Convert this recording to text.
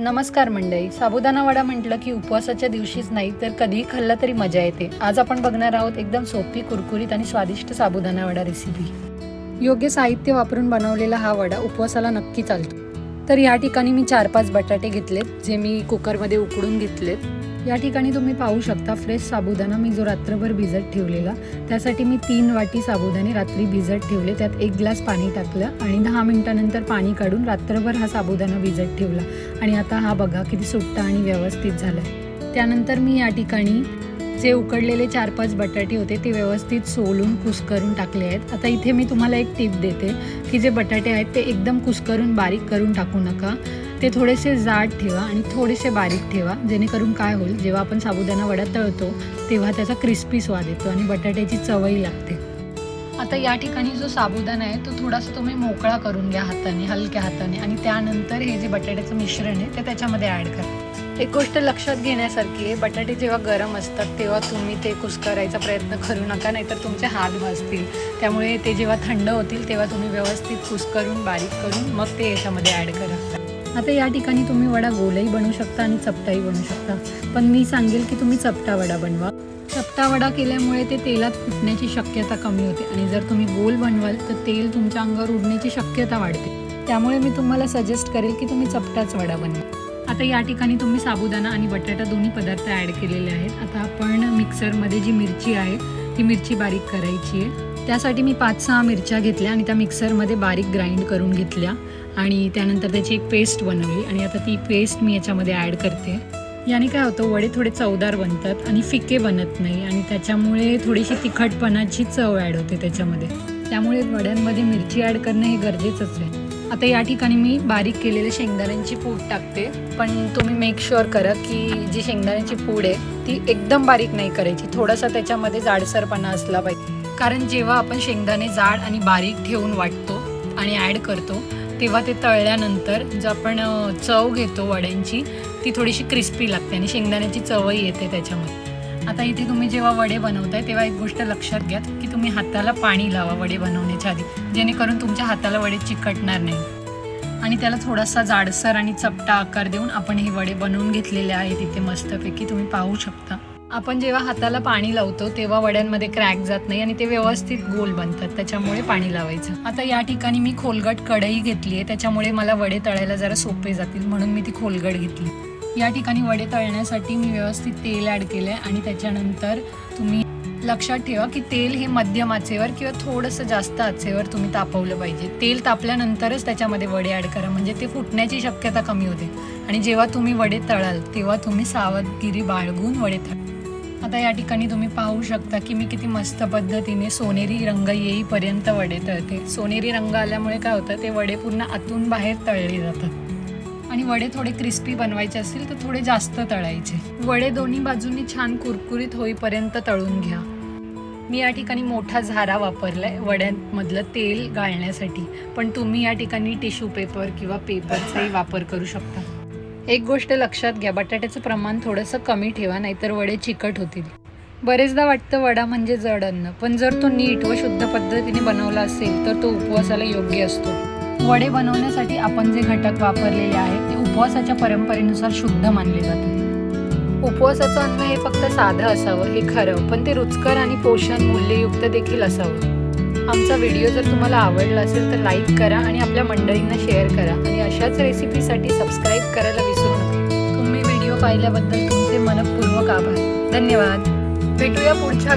नमस्कार मंडळी. साबुदाणा वडा म्हटलं की उपवासाच्या दिवशीच नाही तर कधीही खाल्ला तरी मजा येते. आज आपण बघणार आहोत एकदम सोपी कुरकुरीत आणि स्वादिष्ट साबुदाणा वडा रेसिपी योग्य साहित्य वापरून बनवलेला हा वडा उपवासाला नक्की चालतो. तर या ठिकाणी मी चार पाच बटाटे घेतलेत जे मी कुकरमध्ये उकडून घेतलेत. या ठिकाणी तुम्ही पाहू शकता फ्रेश साबुदाणा. मी जो रात्रभर भिजत ठेवलेला त्यासाठी मी तीन वाटी साबुदाणे रात्री भिजत ठेवले. त्यात एक ग्लास पाणी टाकलं आणि दहा मिनिटानंतर पाणी काढून रात्रभर हा साबुदाणा भिजत ठेवला. आणि आता हा बघा किती सुट्टा आणि व्यवस्थित झाला त्यानंतर मी या ठिकाणी जे उकडलेले चार पाच बटाटे होते ते व्यवस्थित सोलून कुस्करून टाकले आहेत. आता इथे मी तुम्हाला एक टिप देते की जे बटाटे आहेत ते एकदम कुस्करून बारीक करून टाकू नका. ते थोडेसे जाड ठेवा आणि थोडेसे बारीक ठेवा. जेणेकरून काय होईल जेव्हा आपण साबुदाणा वडा तळतो तेव्हा त्याचा क्रिस्पी स्वाद येतो आणि बटाट्याची चवही लागते. आता या ठिकाणी जो साबुदाणा आहे तो थोडासा तुम्ही मोकळा करून घ्या हाताने हलक्या हाताने आणि त्यानंतर हे जे बटाट्याचं मिश्रण आहे ते त्याच्यामध्ये ॲड करा. एक गोष्ट लक्षात घेण्यासारखी आहे बटाटे जेव्हा गरम असतात तेव्हा तुम्ही ते कुस्करायचा प्रयत्न करू नका नाहीतर तुमचे हात भाजतील त्यामुळे ते जेव्हा थंड होतील तेव्हा तुम्ही व्यवस्थित कुस्करून बारीक करून मग ते याच्यामध्ये ॲड करा. आता या ठिकाणी तुम्ही वडा गोलही बनवू शकता आणि चपटाही बनवू शकता. पण मी सांगेल की तुम्ही चपटा वडा बनवा. चपटा वडा केल्यामुळे ते तेलात फुटण्याची शक्यता कमी होते आणि जर तुम्ही गोल बनवाल तर तेल तुमच्या अंगावर उडण्याची शक्यता वाढते. त्यामुळे मी तुम्हाला सजेस्ट करेल की तुम्ही चपटाच वडा बनवा. आता या ठिकाणी तुम्ही साबुदाणा आणि बटाटा दोन्ही पदार्थ ॲड केलेले आहेत. आता आपण मिक्सरमध्ये जी मिरची आहे ती मिरची बारीक करायची आहे. त्यासाठी मी पाच सहा मिरच्या घेतल्या आणि त्या मिक्सरमध्ये बारीक ग्राइंड करून घेतल्या. आणि त्यानंतर त्याची एक पेस्ट बनवली. आणि आता ती पेस्ट मी याच्यामध्ये ॲड करते. याने काय होतं वडे थोडे चवदार बनतात आणि फिके बनत नाही. आणि त्याच्यामुळे थोडीशी तिखटपणाची चव ॲड होते त्याच्यामध्ये. त्यामुळे वड्यांमध्ये मिरची ॲड करणं हे गरजेचंच आहे. आता या ठिकाणी मी बारीक केलेले शेंगदाण्यांची पूड टाकते. पण तुम्ही मेक शुअर करा की जी शेंगदाण्याची पूड आहे ती एकदम बारीक नाही करायची. थोडासा त्याच्यामध्ये जाडसरपणा असला पाहिजे. कारण जेव्हा आपण शेंगदाणे जाड आणि बारीक ठेवून वाटतो आणि ॲड करतो तेव्हा ते तळल्यानंतर जो आपण चव घेतो वड्यांची ती थोडीशी क्रिस्पी लागते आणि शेंगदाण्याची चवही येते त्याच्यामध्ये. आता इथे तुम्ही जेव्हा वडे बनवताय तेव्हा एक गोष्ट लक्षात घ्या की तुम्ही हाताला पाणी लावा वडे बनवण्याच्या आधी जेणेकरून तुमच्या हाताला वडे चिकटणार नाही आणि त्याला थोडासा जाडसर आणि चपटा आकार देऊन आपण हे वडे बनवून घेतलेले आहेत इथे मस्तपैकी तुम्ही पाहू शकता. आपण जेव्हा हाताला पाणी लावतो तेव्हा वड्यांमध्ये क्रॅक जात नाही आणि ते व्यवस्थित गोल बनतात. त्याच्यामुळे पाणी लावायचं. आता या ठिकाणी मी खोलगट कढई घेतली आहे. त्याच्यामुळे मला वडे तळायला जरा सोपे जातील म्हणून मी ती खोलगट घेतली. या ठिकाणी वडे तळण्यासाठी मी व्यवस्थित तेल ॲड केलं आहे आणि त्याच्यानंतर तुम्ही लक्षात ठेवा की तेल हे मध्यम आचेवर किंवा थोडंसं जास्त आचेवर तुम्ही तापवलं पाहिजे. तेल तापल्यानंतरच त्याच्यामध्ये वडे ॲड करा. म्हणजे ते फुटण्याची शक्यता कमी होते. आणि जेव्हा तुम्ही वडे तळाल तेव्हा तुम्ही सावधगिरी बाळगून वडे तळा. आता या ठिकाणी तुम्ही पाहू शकता की मी किती मस्त पद्धतीने सोनेरी रंग येईपर्यंत वडे तळते. सोनेरी रंग आल्यामुळे काय होतं ते वडे पूर्ण आतून बाहेर तळले जातात. आणि वडे थोडे क्रिस्पी बनवायचे असतील तर थोडे जास्त तळायचे. वडे दोन्ही बाजूंनी छान कुरकुरीत होईपर्यंत तळून घ्या. मी या ठिकाणी मोठा झारा वापरला आहे वड्यांमधलं तेल गाळण्यासाठी. पण तुम्ही या ठिकाणी टिश्यू पेपर किंवा पेपरचाही वापर करू शकता. एक गोष्ट लक्षात घ्या बटाट्याचं प्रमाण थोडंसं कमी ठेवा नाहीतर वडे चिकट होतील. बरेचदा वाटतं वडा म्हणजे जड अन्न पण जर तो नीट व शुद्ध पद्धतीने बनवला असेल तर तो उपवासाला योग्य असतो. वडे बनवण्यासाठी आपण जे घटक वापरलेले आहेत ते उपवासाच्या परंपरेनुसार शुद्ध मानले जातात. उपवासाचं अन्न हे फक्त साधं असावं हे खरं पण ते रुचकर आणि पोषण मूल्ययुक्त देखील असावं. आमचा व्हिडिओ जर तुम्हाला आवडला असेल तर लाईक करा आणि आपल्या मंडळींना शेअर करा. आणि अशाच रेसिपीसाठी सबस्क्राईब करायला विसरू नका. तुम्ही व्हिडिओ पाहिल्याबद्दल तुमचे मनपूर्वक आभार. धन्यवाद. भेटूया पुढच्या